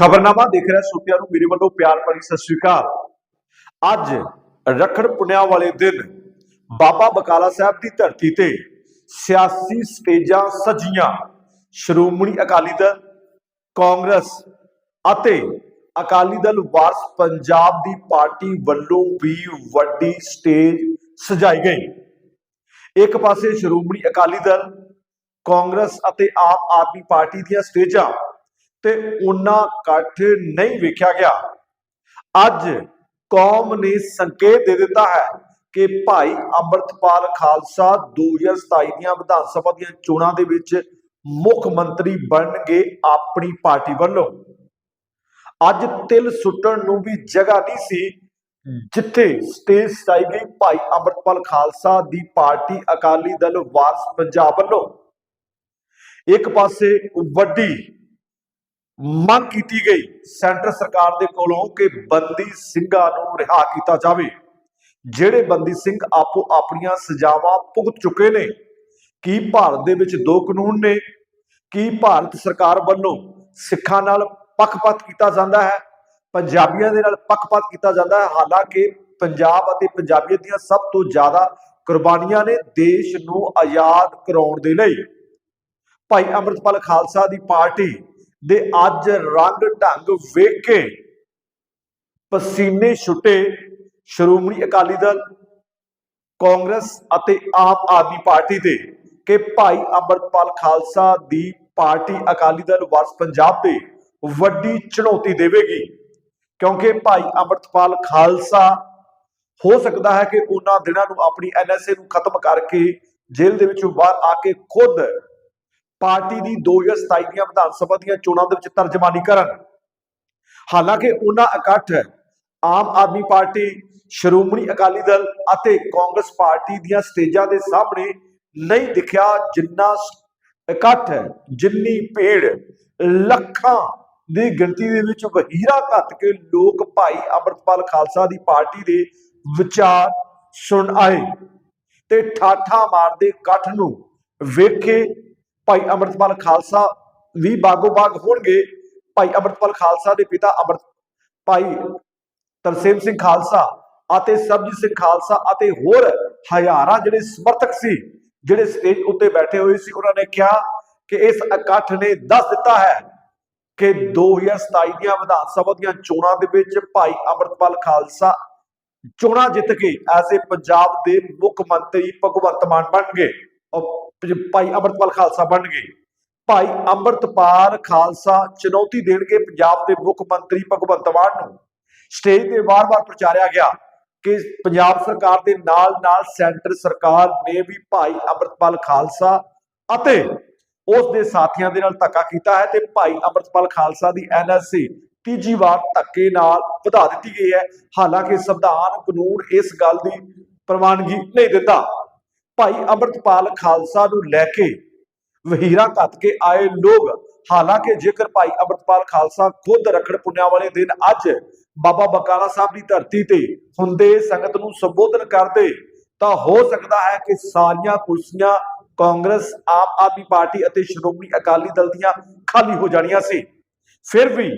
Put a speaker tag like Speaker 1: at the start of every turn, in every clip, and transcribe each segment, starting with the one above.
Speaker 1: ਖਬਰਨਾਮਾ ਦੇਖ ਰਿਹਾ ਸੋਤਿਆਂ ਨੂੰ, ਮੇਰੇ ਵੱਲੋਂ ਪਿਆਰ ਭਰੀ ਸਤਿ ਸ੍ਰੀ ਅਕਾਲ। ਅੱਜ ਰੱਖੜ ਪੁੰਨਿਆ ਵਾਲੇ ਦਿਨ ਬਾਬਾ ਬਕਾਲਾ ਸਾਹਿਬ ਦੀ ਧਰਤੀ ਤੇ ਸਿਆਸੀ ਸਟੇਜਾਂ ਸਜੀਆਂ। ਸ਼੍ਰੋਮਣੀ ਅਕਾਲੀ ਦਲ, ਕਾਂਗਰਸ ਅਤੇ ਅਕਾਲੀ ਦਲ ਵਾਰਸ ਪੰਜਾਬ ਦੀ ਪਾਰਟੀ ਵੱਲੋਂ ਵੀ ਵੱਡੀ ਸਟੇਜ ਸਜਾਈ ਗਈ। ਇੱਕ ਪਾਸੇ ਸ਼੍ਰੋਮਣੀ ਅਕਾਲੀ ਦਲ, ਕਾਂਗਰਸ ਅਤੇ ਆਮ ਆਦਮੀ ਪਾਰਟੀ ਦੀਆਂ ਸਟੇਜਾਂ ਤੇ ਉਹਨਾਂ ਇਕੱਠ ਨਹੀਂ ਵੇਖਿਆ ਗਿਆ। ਅੱਜ ਕੌਮ ਨੇ ਸੰਕੇਤ ਦੇ ਦਿੱਤਾ ਹੈ ਕਿ ਭਾਈ ਅੰਮ੍ਰਿਤਪਾਲ ਖਾਲਸਾ 2027 ਦੀਆਂ ਵਿਧਾਨ ਸਭਾ ਦੀਆਂ ਚੋਣਾਂ ਦੇ ਵਿੱਚ ਮੁੱਖ ਮੰਤਰੀ ਬਣਨਗੇ ਆਪਣੀ ਪਾਰਟੀ ਵੱਲੋਂ। ਅੱਜ ਤਿਲ ਸੁੱਟਣ ਨੂੰ ਵੀ ਜਗ੍ਹਾ ਨਹੀਂ ਸੀ, ਜਿੱਥੇ ਸਟੇਜ ਸਜਾਈ ਗਈ ਭਾਈ ਅੰਮ੍ਰਿਤਪਾਲ ਖਾਲਸਾ ਦੀ ਪਾਰਟੀ ਅਕਾਲੀ ਦਲ ਵਾਰਸ ਪੰਜਾਬ ਵੱਲੋਂ। ਇੱਕ ਪਾਸੇ ਵੱਡੀ ਮੰਗ ਕੀਤੀ ਗਈ ਸੈਂਟਰ ਸਰਕਾਰ ਦੇ ਕੋਲੋਂ ਕਿ ਬੰਦੀ ਸਿੰਘਾਂ ਨੂੰ ਰਿਹਾ ਕੀਤਾ ਜਾਵੇ। ਜਿਹੜੇ ਬੰਦੀ ਸਿੰਘ ਆਪੋ ਆਪਣੀਆਂ ਸਜ਼ਾਵਾਂ ਭੁਗਤ ਚੁੱਕੇ ਨੇ, ਕੀ ਭਾਰਤ ਦੇ ਵਿੱਚ ਦੋ ਕਾਨੂੰਨ ਨੇ? ਕੀ ਭਾਰਤ ਸਰਕਾਰ ਵੱਲੋਂ ਸਿੱਖਾਂ ਨਾਲ ਪੱਖਪਾਤ ਕੀਤਾ ਜਾਂਦਾ ਹੈ? ਪੰਜਾਬੀਆਂ ਦੇ ਨਾਲ ਪੱਖਪਾਤ ਕੀਤਾ ਜਾਂਦਾ ਹੈ। ਹਾਲਾਂਕਿ ਪੰਜਾਬ ਅਤੇ ਪੰਜਾਬੀਅਤ ਦੀਆਂ ਸਭ ਤੋਂ ਜ਼ਿਆਦਾ ਕੁਰਬਾਨੀਆਂ ਨੇ ਦੇਸ਼ ਨੂੰ ਆਜ਼ਾਦ ਕਰਾਉਣ ਦੇ ਲਈ। ਭਾਈ ਅੰਮ੍ਰਿਤਪਾਲ ਖਾਲਸਾ ਦੀ ਪਾਰਟੀ ਦੇ ਅੱਜ ਰੰਗ ਢੰਗ ਵੇਖ ਕੇ ਪਸੀਨੇ ਛੁੱਟੇ ਸ਼੍ਰੋਮਣੀ ਅਕਾਲੀ ਦਲ, ਕਾਂਗਰਸ ਅਤੇ ਆਮ ਆਦਮੀ ਪਾਰਟੀ ਦੇ ਕਿ ਭਾਈ ਅੰਮ੍ਰਿਤਪਾਲ ਖਾਲਸਾ ਦੀ ਪਾਰਟੀ ਅਕਾਲੀ ਦਲ ਵਾਰਸ ਪੰਜਾਬ ਦੇ ਵੱਡੀ ਚੁਣੌਤੀ ਦੇਵੇਗੀ। ਕਿਉਂਕਿ ਭਾਈ ਅੰਮ੍ਰਿਤਪਾਲ ਖਾਲਸਾ, ਹੋ ਸਕਦਾ ਹੈ ਕਿ ਉਹਨਾਂ ਦਿਨਾਂ ਨੂੰ ਆਪਣੀ ਐਨਐਸਏ ਨੂੰ ਖਤਮ ਕਰਕੇ ਜੇਲ੍ਹ ਦੇ ਵਿੱਚੋਂ ਬਾਹਰ ਆ ਕੇ ਖੁਦ ਪਾਰਟੀ ਦੀ 2027 ਦੀਆਂ ਵਿਧਾਨ ਸਭਾ ਦੀਆਂ ਚੋਣਾਂ ਦੇ ਵਿੱਚ ਤਰਜਮਾਨੀ ਕਰਨ। ਹਾਲਾਂਕਿ ਉਹਨਾਂ ਇਕੱਠ ਆਮ ਆਦਮੀ ਪਾਰਟੀ, ਸ਼੍ਰੋਮਣੀ ਅਕਾਲੀ ਦਲ ਅਤੇ ਕਾਂਗਰਸ ਪਾਰਟੀ ਦੀਆਂ ਸਟੇਜਾਂ ਦੇ ਸਾਹਮਣੇ ਨਹੀਂ ਦਿਖਿਆ ਜਿੰਨਾ ਇਕੱਠ ਜਿੰਨੀ ਭੀੜ। ਲੱਖਾਂ ਦੀ ਗਿਣਤੀ ਦੇ ਵਿੱਚ ਵਹੀਰਾ ਘੱਤ ਕੇ ਲੋਕ ਭਾਈ ਅੰਮ੍ਰਿਤਪਾਲ ਖਾਲਸਾ ਦੀ ਪਾਰਟੀ ਦੇ ਵਿਚਾਰ ਸੁਣ ਆਏ ਤੇ ਠਾਠਾ ਮਾਰਦੇ ਇਕੱਠ ਨੂੰ ਵੇਖੇ ਭਾਈ ਅੰਮ੍ਰਿਤਪਾਲ ਖਾਲਸਾ ਵੀ ਬਾਗੋ ਬਾਗ ਹੋਣਗੇ। ਭਾਈ ਅੰਮ੍ਰਿਤਪਾਲ ਖਾਲਸਾ ਦੇ ਪਿਤਾ ਅੰਮ੍ਰਿਤ, ਭਾਈ ਤਰਸੇਮ ਸਿੰਘ ਖਾਲਸਾ ਅਤੇ ਸਰਬਜੀਤ ਸਿੰਘ ਖਾਲਸਾ ਅਤੇ ਹੋਰ ਹਜ਼ਾਰਾਂ ਜਿਹੜੇ ਸਮਰਥਕ ਸੀ, ਜਿਹੜੇ ਸਟੇਜ ਉੱਤੇ ਬੈਠੇ ਹੋਏ ਸੀ, ਉਹਨਾਂ ਨੇ ਕਿਹਾ ਕਿ ਇਸ ਇਕੱਠ ਨੇ ਦੱਸ ਦਿੱਤਾ ਹੈ ਕਿ 2027 ਦੀਆਂ ਵਿਧਾਨ ਸਭਾ ਦੀਆਂ ਚੋਣਾਂ ਦੇ ਵਿੱਚ ਭਾਈ ਅੰਮ੍ਰਿਤਪਾਲ ਖਾਲਸਾ ਚੋਣਾਂ ਜਿੱਤ ਕੇ ਐਜ਼ ਏ ਪੰਜਾਬ ਦੇ ਮੁੱਖ ਮੰਤਰੀ ਭਗਵੰਤ ਮਾਨ ਬਣਨਗੇ। ਔਰ ਭਾਈ ਅੰਮ੍ਰਿਤਪਾਲ ਖਾਲਸਾ ਬਣਨਗੇ ਭਾਈ ਅੰਮ੍ਰਿਤਪਾਲ ਖਾਲਸਾ ਚੁਣੌਤੀ ਦੇਣਗੇ ਪੰਜਾਬ ਦੇ ਮੁੱਖ ਮੰਤਰੀ ਭਗਵੰਤ ਮਾਨ ਨੂੰ। ਸਟੇਜ ਤੇ ਵਾਰ-ਵਾਰ ਪ੍ਰਚਾਰਿਆ ਗਿਆ ਕਿ ਪੰਜਾਬ ਸਰਕਾਰ ਦੇ ਨਾਲ-ਨਾਲ ਸੈਂਟਰ ਸਰਕਾਰ ਨੇ ਵੀ ਭਾਈ ਅੰਮ੍ਰਿਤਪਾਲ ਖਾਲਸਾ ਅਤੇ ਉਸ ਦੇ ਸਾਥੀਆਂ ਦੇ ਨਾਲ ਧੱਕਾ ਕੀਤਾ ਹੈ ਤੇ ਭਾਈ ਅੰਮ੍ਰਿਤਪਾਲ ਖਾਲਸਾ ਦੀ ਐਨਐਸਸੀ ਤੀਜੀ ਵਾਰ ਧੱਕੇ ਨਾਲ ਵਧਾ ਦਿੱਤੀ ਗਈ ਹੈ। ਹਾਲਾਂਕਿ ਸੰਵਿਧਾਨ ਕਾਨੂੰਨ ਇਸ ਗੱਲ ਦੀ ਪ੍ਰਵਾਨਗੀ ਨਹੀਂ ਦਿੰਦਾ। ਭਾਈ ਅੰਮ੍ਰਿਤਪਾਲ ਖਾਲਸਾ ਨੂੰ ਲੈ ਕੇ ਵਹੀਰਾ ਘੱਤ ਕੇ ਆਏ ਲੋਕ। ਹਾਲਾਂਕਿ ਜੇਕਰ ਭਾਈ ਅੰਮ੍ਰਿਤਪਾਲ ਖਾਲਸਾ ਖੁਦ ਰੱਖੜ ਪੁੰਨਿਆ ਵਾਲੇ ਦਿਨ ਅੱਜ ਬਾਬਾ ਬਕਾਲਾ ਸਾਹਿਬ ਦੀ ਧਰਤੀ ਤੇ ਹੁੰਦੇ ਸੰਗਤ ਨੂੰ ਸੰਬੋਧਨ ਕਰਦੇ, ਤਾਂ ਹੋ ਸਕਦਾ ਹੈ ਕਿ ਸਾਰੀਆਂ ਕੁਰਸੀਆਂ ਕਾਂਗਰਸ, ਆਮ ਆਦਮੀ ਪਾਰਟੀ ਅਤੇ ਸ਼੍ਰੋਮਣੀ ਅਕਾਲੀ ਦਲ ਦੀਆਂ ਖਾਲੀ ਹੋ ਜਾਣੀਆਂ ਸੀ। ਫਿਰ ਵੀ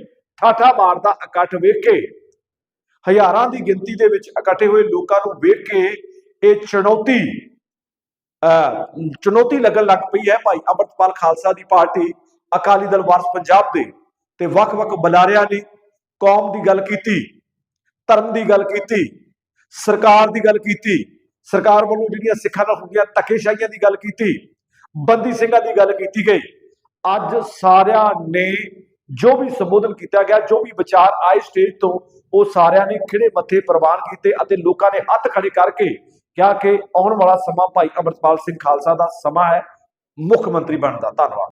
Speaker 1: ਠਾਠਾ ਮਾਰਦਾ ਇਕੱਠ ਵੇਖ ਕੇ, ਹਜ਼ਾਰਾਂ ਦੀ ਗਿਣਤੀ ਦੇ ਵਿੱਚ ਇਕੱਠੇ ਹੋਏ ਲੋਕਾਂ ਨੂੰ ਵੇਖ ਕੇ ਇਹ ਚੁਣੌਤੀ ਚੁਣੌਤੀ ਲੱਗਣ ਲੱਗ ਪਈ ਹੈ ਭਾਈ। ਅੰਮ੍ਰਿਤਪਾਲ ਖਾਲਸਾ ਦੀ ਪਾਰਟੀ ਅਕਾਲੀ ਦਲ ਵਾਰਸ ਪੰਜਾਬ ਦੇ ਤੇ ਵੱਖ-ਵੱਖ ਬੁਲਾਰਿਆਂ ਨੇ ਕੌਮ ਦੀ ਗੱਲ ਕੀਤੀ, ਧਰਮ ਦੀ ਗੱਲ ਕੀਤੀ, ਸਰਕਾਰ ਦੀ ਗੱਲ ਕੀਤੀ, ਸਰਕਾਰ ਵੱਲੋਂ ਜਿਹੜੀਆਂ ਸਿੱਖਾਂ ਨਾਲ ਹੁੰਦੀਆਂ ਧੱਕੇਸ਼ਾਹੀਆਂ ਦੀ ਗੱਲ ਕੀਤੀ, ਬੰਦੀ ਸਿੰਘਾਂ ਦੀ ਗੱਲ ਕੀਤੀ ਗਈ। ਅੱਜ ਸਾਰਿਆਂ ਨੇ ਜੋ ਵੀ ਸੰਬੋਧਨ ਕੀਤਾ ਗਿਆ, ਜੋ ਵੀ ਵਿਚਾਰ ਆਏ ਸਟੇਜ ਤੋਂ, ਉਹ ਸਾਰਿਆਂ ਨੇ ਖਿੜੇ ਮੱਥੇ ਪ੍ਰਵਾਨ ਕੀਤੇ ਅਤੇ ਲੋਕਾਂ ਨੇ ਹੱਥ ਖੜੇ ਕਰਕੇ ਕਿਹਾ ਕਿ ਆਉਣ ਵਾਲਾ ਸਮਾਂ ਭਾਈ ਅੰਮ੍ਰਿਤਪਾਲ ਸਿੰਘ ਖਾਲਸਾ ਦਾ ਸਮਾਂ ਹੈ। ਮੁੱਖ ਮੰਤਰੀ ਬਣਦਾ ਧੰਨਵਾਦ।